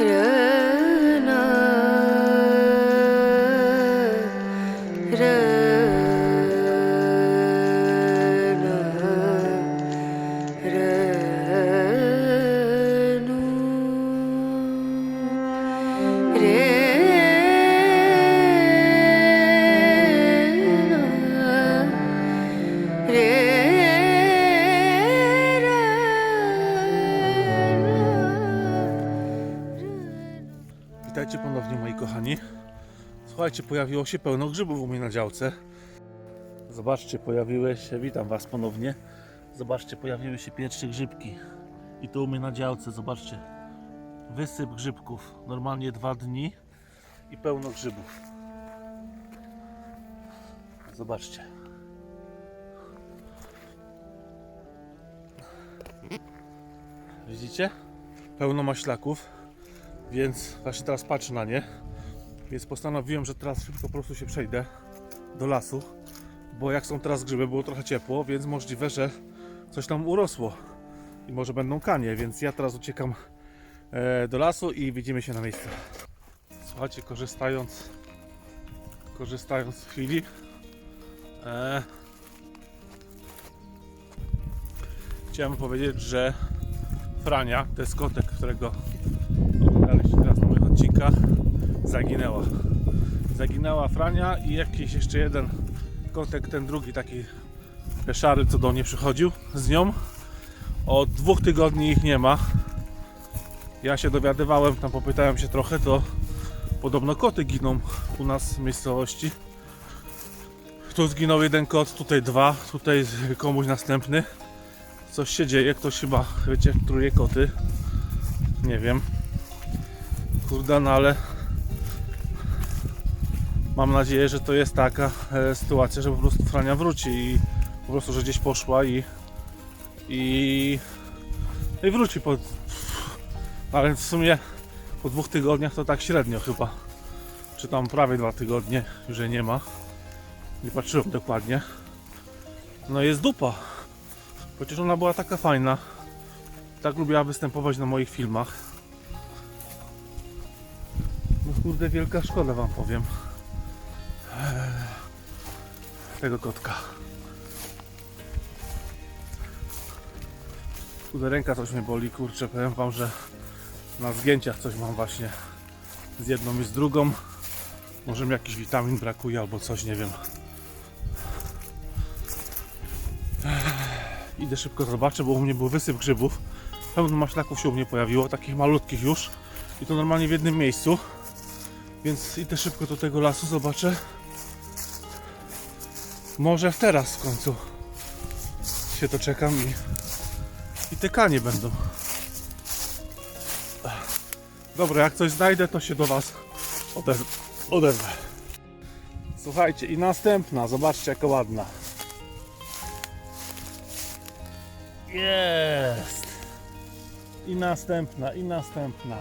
rör Słuchajcie, pojawiło się pełno grzybów u mnie na działce. Zobaczcie, pojawiły się, witam was ponownie. Zobaczcie, pojawiły się pierwsze grzybki. I tu u mnie na działce, zobaczcie. Wysyp grzybków. Normalnie dwa dni i pełno grzybów. Zobaczcie. Widzicie? Pełno maślaków. Więc właśnie teraz patrzę na nie. Więc postanowiłem, że teraz szybko po prostu się przejdę do lasu. Bo jak są teraz grzyby, było trochę ciepło, więc możliwe, że coś tam urosło. I może będą kanie, więc ja teraz uciekam e, do lasu i widzimy się na miejscu. Słuchajcie, korzystając korzystając z chwili e, chciałem powiedzieć, że Frania, to jest kotek, którego oglądaliście teraz na moich odcinkach, zaginęła. Zaginęła Frania i jakiś jeszcze jeden kotek, ten drugi taki szary, co do mnie przychodził z nią. Od dwóch tygodni ich nie ma. Ja się dowiadywałem, tam popytałem się trochę, to podobno koty giną u nas w miejscowości. Tu zginął jeden kot, tutaj dwa, tutaj komuś następny. Coś się dzieje, ktoś chyba, wiecie, truje koty. Nie wiem. Kurde, no ale mam nadzieję, że to jest taka e, sytuacja, że po prostu Frania wróci i po prostu, że gdzieś poszła i i, i wróci po ale w sumie po dwóch tygodniach to tak średnio chyba czy tam prawie dwa tygodnie już jej nie ma nie patrzyłem dokładnie no jest dupa Chociaż ona była taka fajna. Tak lubiła występować na moich filmach. No kurde, wielka szkoda wam powiem. Tego kotka. Kurde, ręka coś mnie boli, kurczę, powiem wam, że na zgięciach coś mam właśnie z jedną i z drugą. Może mi jakiś witamin brakuje albo coś, nie wiem. Idę szybko zobaczę, bo u mnie był wysyp grzybów. Pełno maślaków się u mnie pojawiło, takich malutkich już. I to normalnie w jednym miejscu. Więc idę szybko do tego lasu, zobaczę. Może teraz w końcu się doczekam i, i te kanie będą. Dobra, jak coś znajdę, to się do Was odezwę. odezwę. Słuchajcie, i następna, zobaczcie jaka ładna. Jest! I następna, i następna.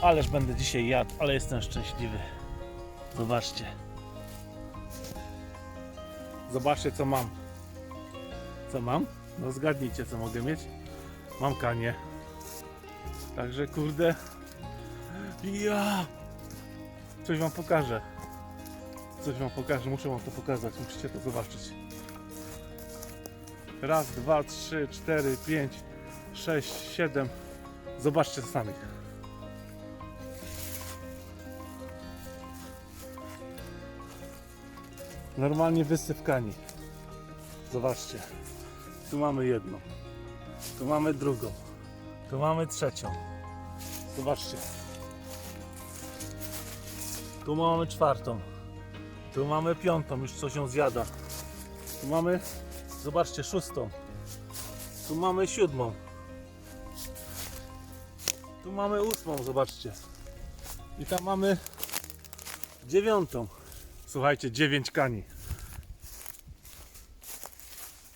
Ależ będę dzisiaj jadł, ale jestem szczęśliwy. Zobaczcie. Zobaczcie co mam. Co mam? No zgadnijcie co mogę mieć. Mam kanie. Także kurde. Ja! Coś wam pokażę. Coś wam pokażę, muszę wam to pokazać, musicie to zobaczyć. Raz, dwa, trzy, cztery, pięć, sześć, siedem. Zobaczcie sami. Normalnie wysypkani. Zobaczcie. Tu mamy jedną. Tu mamy drugą. Tu mamy trzecią. Zobaczcie. Tu mamy czwartą. Tu mamy piątą, już coś ją zjada. Tu mamy Zobaczcie, szóstą. Tu mamy siódmą. Tu mamy ósmą, zobaczcie. I tam mamy dziewiątą. Słuchajcie, dziewięć kani.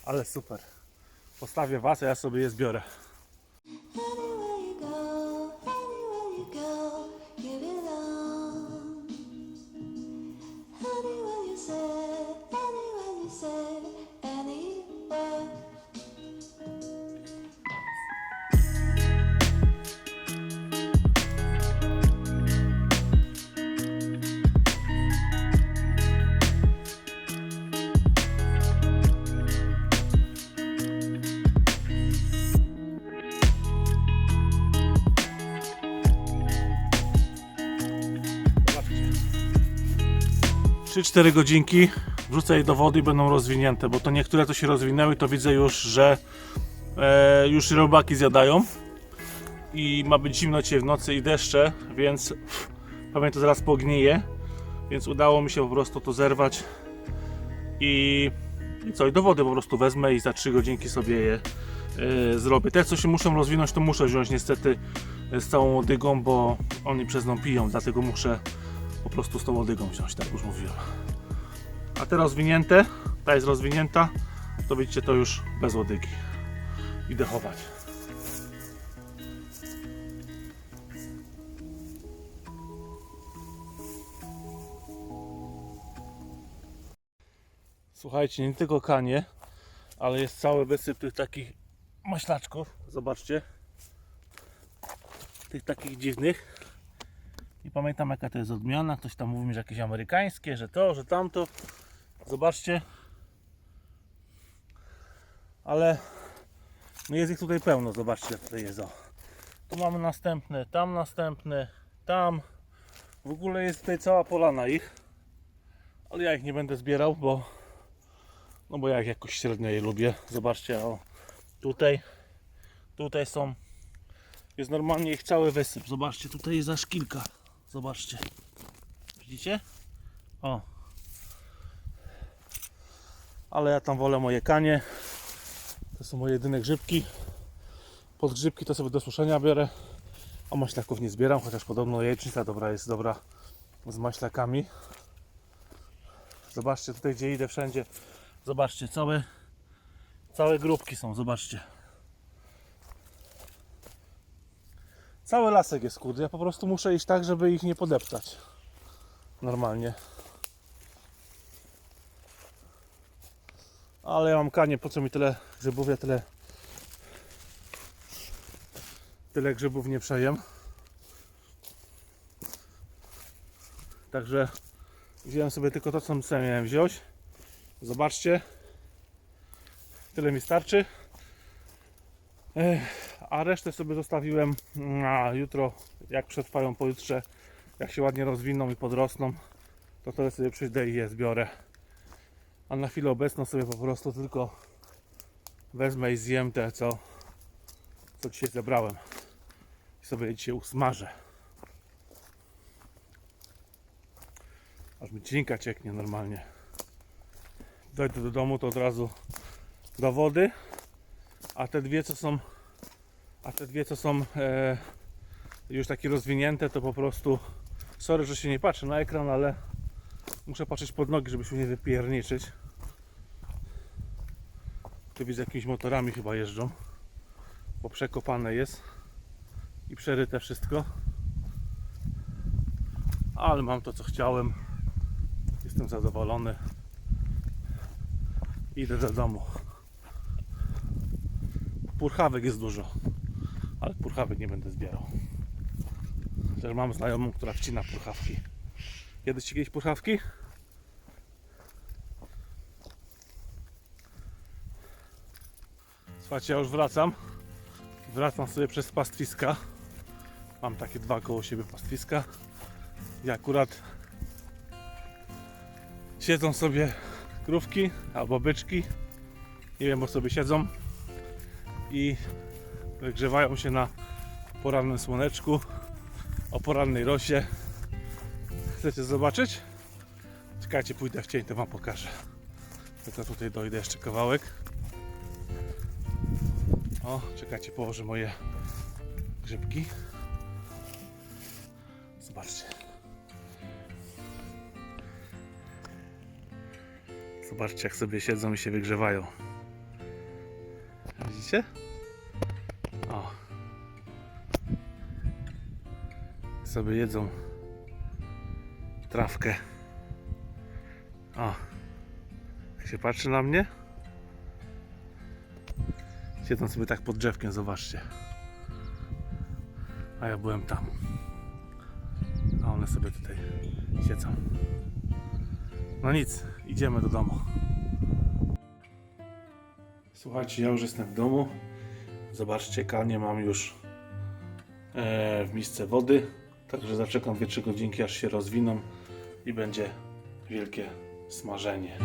Ale super. Postawię was, a ja sobie je zbiorę. 3-4 godzinki, wrzucę je do wody i będą rozwinięte, bo to niektóre to się rozwinęły, to widzę już, że e, już robaki zjadają i ma być zimno dzisiaj w nocy i deszcze, więc pewnie to zaraz pognije, więc udało mi się po prostu to zerwać i, i co, i do wody po prostu wezmę i za 3 godzinki sobie je e, zrobię. Te co się muszą rozwinąć to muszę wziąć niestety z całą łodygą, bo oni przez nią piją, dlatego muszę po prostu z tą łodygą wziąć, tak już mówiłem. A te rozwinięte, ta jest rozwinięta, to widzicie to już bez łodygi. Idę chować. Słuchajcie, nie tylko kanie, ale jest cały wysyp tych takich maślaczków. Zobaczcie. Tych takich dziwnych. Nie pamiętam jaka to jest odmiana. Ktoś tam mówi mi, że jakieś amerykańskie, że to, że tamto. Zobaczcie. Ale no jest ich tutaj pełno. Zobaczcie, tutaj jest. O. Tu mamy następne, tam następne, tam. W ogóle jest tutaj cała polana ich. Ale ja ich nie będę zbierał, bo no bo ja ich jakoś średnio je lubię. Zobaczcie, o tutaj, tutaj są, jest normalnie ich cały wysyp. Zobaczcie, tutaj jest aż kilka. Zobaczcie, widzicie? O. Ale ja tam wolę moje kanie. To są moje jedyne grzybki. Podgrzybki to sobie do suszenia biorę. A maślaków nie zbieram, chociaż podobno jajecznica dobra jest dobra z maślakami. Zobaczcie tutaj gdzie idę wszędzie. Zobaczcie, całe, całe grupki są, zobaczcie. Cały lasek jest kurde, ja po prostu muszę iść tak, żeby ich nie podeptać. Normalnie. Ale ja mam kanie, po co mi tyle grzybów, ja tyle tyle grzybów nie przejem. Także wziąłem sobie tylko to, co miałem wziąć. Zobaczcie. Tyle mi starczy. Ech, A resztę sobie zostawiłem na jutro, jak przetrwają pojutrze, jak się ładnie rozwiną i podrosną, to wtedy sobie przyjdę i je zbiorę. A na chwilę obecną sobie po prostu tylko wezmę i zjem te, co, co dzisiaj zebrałem. I sobie je dzisiaj usmażę. Aż mi cinka cieknie normalnie dojdę do domu, to od razu do wody. A te dwie, co są, a te dwie, co są e, już takie rozwinięte, to po prostu. Sorry, że się nie patrzę na ekran, ale muszę patrzeć pod nogi, żeby się nie wypierniczyć. Tu widzę jakimiś motorami chyba jeżdżą, bo przekopane jest i przeryte wszystko. Ale mam to, co chciałem. Jestem zadowolony. Idę do domu. Purchawek jest dużo, ale purchawek nie będę zbierał. Też mam znajomą, która wcina purchawki. Jedliście kiedyś purchawki? Słuchajcie, ja już wracam. Wracam sobie przez pastwiska. Mam takie dwa koło siebie pastwiska. I akurat siedzą sobie krówki albo byczki. Nie wiem, bo sobie siedzą i wygrzewają się na porannym słoneczku, o porannej rosie. Chcecie zobaczyć? Czekajcie, pójdę w cień, to Wam pokażę. Tylko tutaj dojdę jeszcze kawałek. O, czekajcie, położę moje grzybki. Zobaczcie. Zobaczcie, jak sobie siedzą i się wygrzewają. Widzicie? Sobie jedzą trawkę. O. Jak się patrzy na mnie? Siedzą sobie tak pod drzewkiem, zobaczcie. A ja byłem tam. A one sobie tutaj siedzą. No nic, idziemy do domu. Słuchajcie, ja już jestem w domu. Zobaczcie, kanie mam już e, w misce wody. Także zaczekam 2-3 godzinki, aż się rozwiną i będzie wielkie smażenie.